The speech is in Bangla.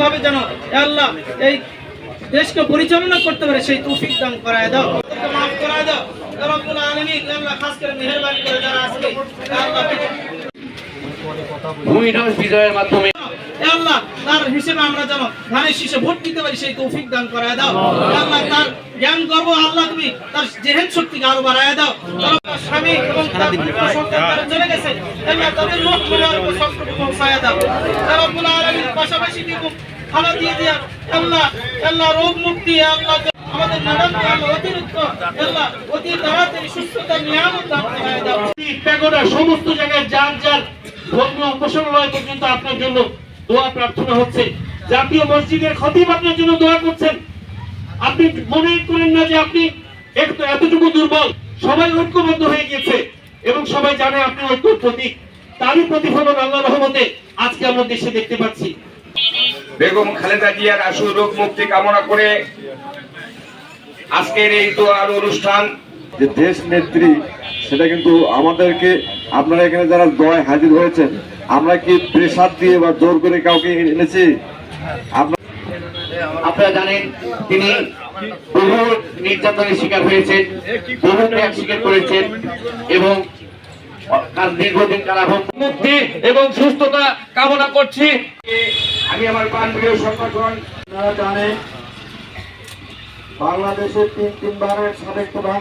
ভাবে যেন আল্লাহ, এই দেশকে পরিচালনা করতে পারে, সেই তৌফিক দান করায় দাও। মাফ করায় দাও। রব্বুল খাস করে করে যারা আসবে ভূমিধ্বস বিজয়ের মাধ্যমে। আল্লাহ তার হিসেবে আমরা যেন ধানের শীষে ভোট দিতে পারি সেই তৌফিক দান করায় দাও। আল্লাহ তার জ্ঞান গর্ব আল্লাহ তুমি তার জেহেন শক্তিকে আরও বাড়ায় দাও। স্বামী এবং তার চলে গেছে আল্লাহ তাদের লোক পরিবার উপর সংকট পৌঁছায় দাও। এ রব্বুল আলামিন পাশাপাশি ভালো দিয়ে দিয়া আল্লাহ আল্লাহ রোগ মুক্তি আল্লাহ আমাদের ম্যাডামকে আল্লাহ অতিরিক্ত আল্লাহ অতি তাড়াতাড়ি সুস্থতা নিয়ামত দান করায় দাও। সমস্ত জায়গায় ধর্মীয় উপাসনালয় পর্যন্ত আপনার জন্য দোয়া প্রার্থনা হচ্ছে। জাতীয় মসজিদের খতিব আপনার জন্য দোয়া করছেন। আপনি মনে করেন না যে আপনি একটু এতটুকু দুর্বল। সবাই ঐক্যবদ্ধ হয়ে গেছে এবং সবাই জানে আপনি ঐক্য প্রতীক। তারই প্রতিফলন আল্লাহ রহমতে আজকে আমরা দেশে দেখতে পাচ্ছি। বেগম খালেদা জিয়ার আশু রোগ মুক্তি কামনা করে আজকের এই দোয়ার অনুষ্ঠান যে দেশ নেত্রী সেটা কিন্তু আমাদেরকে আপনারা এখানে যারা দয় হাজির হয়েছেন আমরা কি প্রেসার দিয়ে বা জোর করে কাউকে এনেছি? আপনারা জানেন তিনি বহু নির্যাতনের শিকার হয়েছেন বহু ত্যাগ স্বীকার করেছেন এবং তার দীর্ঘদিন কারাভোগ মুক্তি এবং সুস্থতা কামনা করছি। আমি আমার প্রাণপ্রিয় সংগঠন আপনারা জানেন বাংলাদেশের তিন তিনবারের সাবেক প্রধান